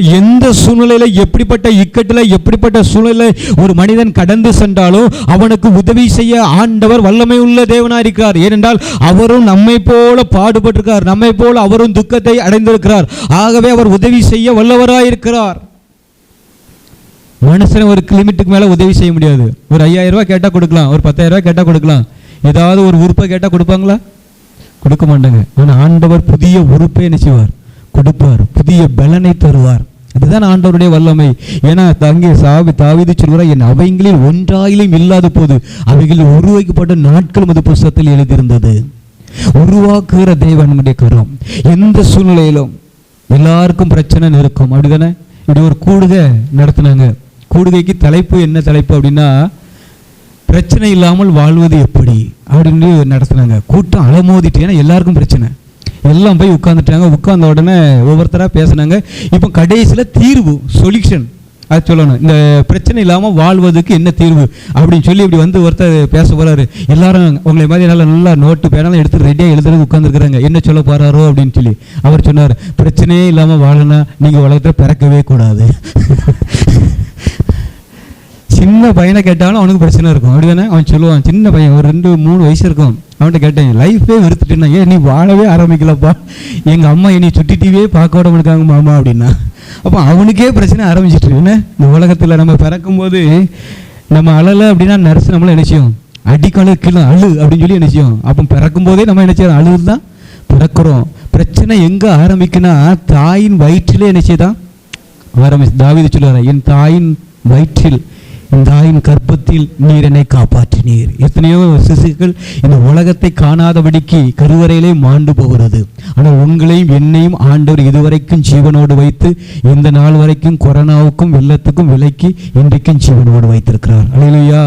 எந்த சூழ்நிலையில் எப்படிப்பட்ட இக்கட்டில் எப்படிப்பட்ட சூழ்நிலை ஒரு மனிதன் கடந்து சென்றாலும் அவனுக்கு உதவி செய்ய ஆண்டவர் வல்லமை உள்ள தேவனாக இருக்கிறார். ஏனென்றால் அவரும் நம்மை போல பாடுபட்டிருக்கிறார். நம்மை போல அவரும் துக்கத்தை அடைந்திருக்கிறார். ஆகவே அவர் உதவி செய்ய வல்லவராயிருக்கிறார். மனுஷன் ஒரு லிமிட்டுக்கு மேலே உதவி செய்ய முடியாது. ஒரு ஐயாயிரம் ரூபாய் கேட்டால் கொடுக்கலாம். ஒரு பத்தாயிரம் ரூபாய் கேட்டால் கொடுக்கலாம். ஏதாவது ஒரு உறுப்பை கேட்டால் கொடுப்பாங்களா? கொடுக்க மாட்டாங்க. ஆனால் ஆண்டவர் புதிய உறுப்பை என்ன செய்வார்? புதிய பலனை தருவார். அதுதான் ஆண்டவருடைய வல்லமை. ஏன்னா தங்கே சாவி தாவிது சொல்கிறார் என் அவைகளில் ஒன்றாயிலும் இல்லாத போது அவைகளில் உருவாக்கப்பட்ட நாட்களும் அது புஸ்தத்தில் எழுதியிருந்தது. உருவாக்குகிற தேவனுடைய கரம். எந்த சூழ்நிலையிலும் எல்லாருக்கும் பிரச்சனை இருக்கும். அப்படிதானே? இப்படி ஒரு கூடுகை நடத்தினாங்க. கூடுகைக்கு தலைப்பு என்ன தலைப்பு அப்படின்னா பிரச்சனை இல்லாமல் வாழ்வது எப்படி? அப்படின்னு நடத்தினாங்க. கூட்டம் அலமோதிட்டு ஏன்னா எல்லாருக்கும் பிரச்சனை. எல்லாம் போய் உட்காந்துட்டாங்க உட்கார்ந்த உடனே ஒவ்வொருத்தராக பேசுனாங்க. இப்போ கடைசியில் தீர்வு சொல்யூஷன் அது சொல்லணும். இந்த பிரச்சனை இல்லாமல் வாழ்வதற்கு என்ன தீர்வு? அப்படின்னு சொல்லி இப்படி வந்து ஒருத்தர் பேச போகிறாரு எல்லாரும் உங்களை மாதிரி நல்லா நல்லா நோட்டு பேனாலும் எடுத்து ரெடியாக எழுதுறது உட்காந்துருக்குறாங்க என்ன சொல்ல போகிறாரோ அப்படின்னு சொல்லி அவர் சொன்னார். பிரச்சனையே இல்லாமல் வாழனா நீங்கள் உலகத்தில் பிறக்கவே கூடாது. சின்ன பையனை கேட்டாலும் அவனுக்கு பிரச்சனை இருக்கும். அப்படி தானே அவன் சொல்லுவான் சின்ன பையன் ஒரு ரெண்டு மூணு வயசு இருக்கும். அவன்கிட்ட கேட்டேன் லைஃபே வெறுத்துட்டேன்னா ஏன் நீ வாழவே ஆரம்பிக்கலப்பா? எங்கள் அம்மா என்னை சுட்டி டிவியே பார்க்க விட மாட்டாங்க மாமா அப்படின்னா. அப்போ அவனுக்கே பிரச்சனை ஆரம்பிச்சிட்டு என்ன? இந்த உலகத்தில் நம்ம பிறக்கும்போது நம்ம அழலை அப்படின்னா நர்ஸ் நம்மளை என்ன செய்யும்? அடிக்கணு கீழே அழு அப்படின்னு சொல்லி நினைச்சோம் அப்போ பிறக்கும்போதே நம்ம என்ன செய்யறோம்? அழுது தான் பிறக்கிறோம். பிரச்சனை எங்கே ஆரம்பிக்குன்னா தாயின் வயிற்றிலே என்ன தான் ஆரம்பிச்சு தாவித சொல்லுவார் என் தாயின் வயிற்றில் தாயின் கர்ப்பத்தில் நீர் என்னை காப்பாற்றினீர். எத்தனையோ சிசுக்கள் இந்த உலகத்தை காணாதபடிக்கு கருவறையிலே மாண்டு போகிறது. ஆனால் உங்களையும் என்னையும் ஆண்டவர் இதுவரைக்கும் ஜீவனோடு வைத்து இந்த நாள் வரைக்கும் கொரோனாவுக்கும் வெள்ளத்துக்கும் விலைக்கு இன்றைக்கும் ஜீவனோடு வைத்திருக்கிறார். அல்லேலூயா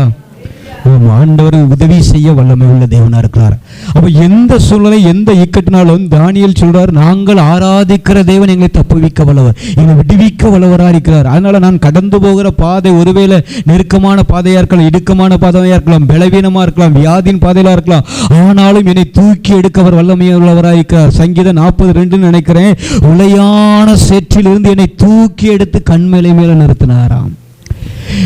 ஆண்டவர் உதவி செய்ய வல்லமை உள்ள தேவனா இருக்கிறார். அப்ப எந்த சூழ்நிலை எந்த இக்கட்டினாலும் தானியல் சொல்றார் நாங்கள் ஆராதிக்கிற தேவன் எங்களை தப்புவிக்க வல்லவர் எங்களை விடுவிக்க வல்லவராக இருக்கிறார். அதனால நான் கடந்து போகிற பாதை ஒருவேளை நெருக்கமான பாதையா இருக்கலாம் இடுக்கமான பாதையா இருக்கலாம் பலவீனமா இருக்கலாம் வியாதியின் பாதையில இருக்கலாம் ஆனாலும் என்னை தூக்கி எடுக்கவர் வல்லமை இருக்கிறார். சங்கீதம் நாற்பது ரெண்டுன்னு நினைக்கிறேன் உளையான சேற்றிலிருந்து என்னை தூக்கி எடுத்து கண்மலை மேல நிறுத்தினாராம்.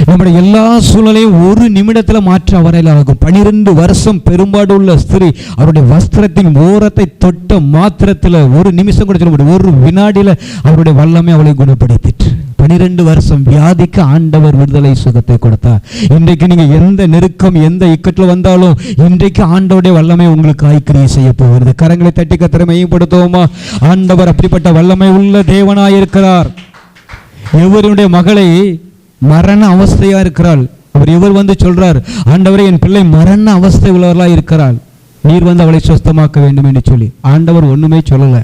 நம்முடைய எல்லா சூழ்நிலையும் ஒரு நிமிடத்துல மாற்ற வரையில் ஆகும். பனிரெண்டு வருஷம் பெரும்பாடு உள்ள ஸ்திரீ அவருடைய வஸ்திரத்தின் ஓரத்தை தொட்ட மாத்திரத்துல ஒரு நிமிஷம் கூட சொல்ல முடியும் ஒரு வினாடியில அவருடைய வல்லமை அவளை குணப்படுத்திட்டு பனிரெண்டு வருஷம் வியாதிக்கு ஆண்டவர் விடுதலை சுகத்தை கொடுத்தார். இன்றைக்கு நீங்க எந்த நெருக்கம் எந்த இக்கட்டில் வந்தாலும் இன்றைக்கு ஆண்டவருடைய வல்லமை உங்களுக்கு ஆய்க்கிரியை செய்ய போகிறது. கரங்களை தட்டி கத்திர மையப்படுத்துவோமா? ஆண்டவர் அப்படிப்பட்ட வல்லமை உள்ள தேவனாயிருக்கிறார். எவருடைய மகளை மரண அவஸ்தையா இருக்கிறாள். அவர் இவர் வந்து சொல்றார் ஆண்டவரே என் பிள்ளை மரண அவஸ்தை உள்ளவர்களா இருக்கிறாள். நீர் வந்து அவளை சுஸ்தமாக்க வேண்டும் என்று சொல்லி. ஆண்டவர் ஒண்ணுமே சொல்லல.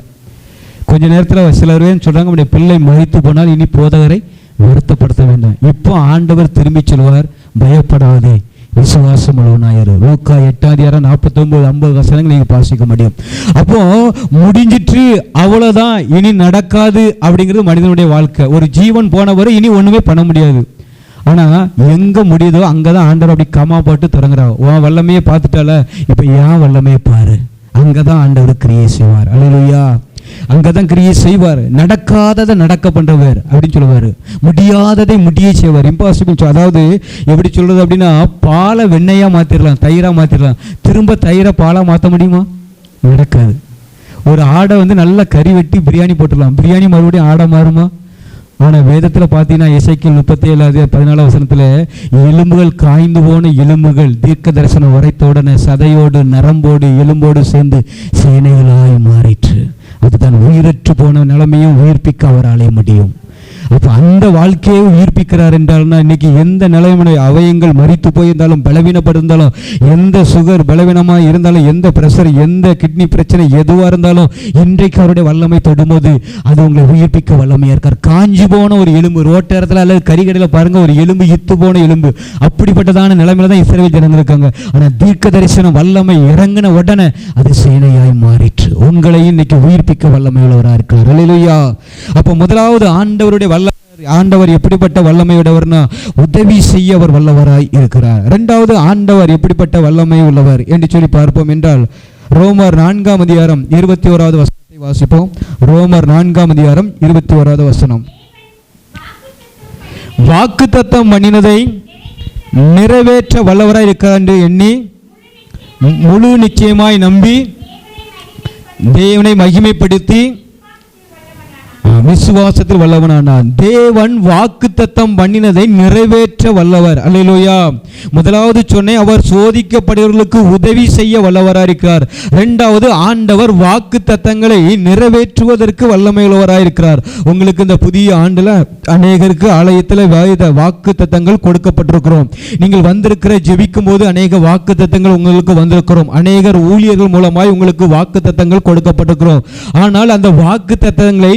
கொஞ்ச நேரத்தில் சிலர் சொல்றாங்க உடைய பிள்ளை மறித்து போனால் இனி போதகரை வருத்தப்படுத்த வேண்டாம். இப்போ ஆண்டவர் திரும்பி சொல்வார் பயப்படாதே. விசுவாசம் உள்ளவனாயிரு லூக்கா எட்டாதியாரம் நாற்பத்தொன்பது ஐம்பது வசனங்கள் நீங்கள் பாசிக்க முடியும். அப்போ முடிஞ்சிட்டு அவ்வளோதான் இனி நடக்காது அப்படிங்கிறது மனிதனுடைய வாழ்க்கை. ஒரு ஜீவன் போனவரை இனி ஒன்றுமே பண்ண முடியாது. ஆனால் எங்கே முடியுதோ அங்கே தான் ஆண்டவர் அப்படி கமா போட்டு தொடங்குறா உன் வல்லமையை பார்த்துட்டால இப்போ ஏன் வல்லமையை பாரு. அங்கதான் ஆண்டவர் கிரியை செய்வார். அங்கே தான் கிரியை செய்வார். நடக்காததை நடக்க பண்ணுறவர் அப்படின்னு சொல்லுவார். முடியாததை முடிய செய்வார். இம்பாசிபிள் அதாவது எப்படி சொல்கிறது அப்படின்னா பாலை வெண்ணையாக மாற்றிடலாம் தயிராக மாற்றிடலாம் திரும்ப தயிரை பாலாக மாற்ற முடியுமா? நடக்காது. ஒரு ஆடை வந்து நல்லா கறி வெட்டி பிரியாணி போட்டுடலாம். பிரியாணி மறுபடியும் ஆடை மாறுமா? ஆனால் வேதத்தில் பார்த்தீங்கன்னா இசைக்கில் முப்பத்தி ஏழாவது பதினாலாம் வசனத்தில் எலும்புகள் காய்ந்து போன எலும்புகள் தீர்க்க தரிசனம் உரைத்தோடன சதையோடு நரம்போடு எலும்போடு சேர்ந்து சேனைகளாய் மாறிற்று. அதுதான் உயிரற்று போன நிலைமையும் உயிர்ப்பிக்க அவராலே முடியும். அப்போ அந்த வாழ்க்கையை உயிர்ப்பிக்கிறார் என்றால்னா இன்னைக்கு எந்த நிலைமை அவயங்கள் மறித்து போயிருந்தாலும் பலவீனப்பட்டிருந்தாலும் எந்த சுகர் பலவீனமாக இருந்தாலும் எந்த ப்ரெஷர் எந்த கிட்னி பிரச்சனை எதுவாக இருந்தாலும் இன்றைக்கு அவருடைய வல்லமை தொடும்போது அது உங்களை உயிர்ப்பிக்க வல்லமையாக இருக்கார். காஞ்சி போன ஒரு எலும்பு ரோட்டேரத்தில் அல்லது கறிக்கடையில் பாருங்கள் ஒரு எலும்பு இத்து போன எலும்பு. அப்படிப்பட்டதான நிலைமையில தான் இஸ்ரேல் ஜனங்கள் இருக்காங்க. ஆனால் தீர்க்க தரிசனம் வல்லமை இறங்கின உடனே அது சேனையாய் மாறிற்று. உங்களையும் இன்னைக்கு உயிர்ப்பிக்க வல்லமை உள்ளவராக இருக்கிறார் அப்போ முதலாவது ஆண்டவருடைய ஆண்டவர் எப்படிப்பட்ட வல்லமையுடையவர்னா உதவி செய்ய அவர் வல்லவராய் இருக்கிறார். இரண்டாவது ஆண்டவர் எப்படிப்பட்ட வல்லமை உள்ளவர் என்று சொல்லி பார்ப்போம் என்றால் ரோமர் நான்காம் அதிகாரம் இருபத்தி ஓராவது வசனத்தை வாசிப்போம். ரோமர் நான்காம் அதிகாரம் இருபத்தி ஓராவது வசனம். வாக்குத்தத்தம் பண்ணினதை நிறைவேற்ற வல்லவராய் இருக்கிறார் என்று எண்ணி முழு நிச்சயமாய் நம்பி தேவனை மகிமைப்படுத்தி விசுவாசத்தில் வல்லவனானான் தேவன் வாக்குத்தத்தம் பண்ணினதை நிறைவேற்ற வல்லவர். அல்லையிலோயா முதலாவது சொன்னேன் அவர் சோதிக்கப்படுகிறவர்களுக்கு உதவி செய்ய வல்லவராக இருக்கிறார். ரெண்டாவது ஆண்டவர் வாக்குத்தத்தங்களை நிறைவேற்றுவதற்கு வல்லமையுள்ளவராக இருக்கிறார். உங்களுக்கு இந்த புதிய ஆண்டில் அநேகருக்கு ஆலயத்தில் வேத வாக்குத்தத்தங்கள் கொடுக்கப்பட்டிருக்கிறோம். நீங்கள் வந்திருக்கிற ஜெபிக்கும் போது அநேக வாக்குத்தத்தங்கள் உங்களுக்கு வந்திருக்கிறோம். அநேகர் ஊழியர்கள் மூலமாய் உங்களுக்கு வாக்குத்தத்தங்கள் கொடுக்கப்பட்டிருக்கிறோம். ஆனால் அந்த வாக்குத்தத்தங்களை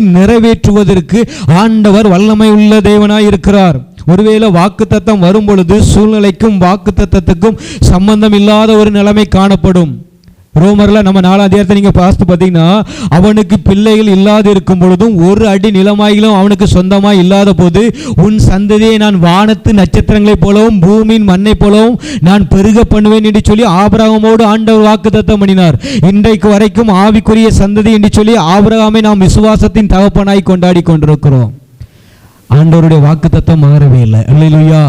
நிறைவேற்றுவதற்கு ஆண்டவர் வல்லமை உள்ள தேவனாய் இருக்கிறார் ஒருவேளை வாக்குத்தத்தம் வரும் பொழுது சூழ்நிலைக்கும் வாக்குத்தத்தத்துக்கும் சம்பந்தம் இல்லாத ஒரு நிலைமை காணப்படும். ரோமர்ல நம்ம நாலாம் அதிகாரத்தை நீங்க பார்த்து பார்த்தீங்கன்னா அவனுக்கு பிள்ளைகள் இல்லாது இருக்கும் பொழுதும் ஒரு அடி நிலமாயிலும் அவனுக்கு சொந்தமாக இல்லாத போது உன் சந்ததியை நான் வானத்து நட்சத்திரங்களைப் போலவும் பூமியின் மண்ணை போலவும் நான் பெருக பண்ணுவேன் என்று சொல்லி ஆபிரகமோடு ஆண்டவர் வாக்குத்தத்தம் பண்ணினார். இன்றைக்கு வரைக்கும் ஆவிக்குரிய சந்ததி என்று சொல்லி ஆபிரகாமை நாம் விசுவாசத்தின் தகப்பனாய் கொண்டாடி கொண்டிருக்கிறோம். ஆண்டவருடைய வாக்குத்தத்தம் மாறவே இல்லை. இல்லையா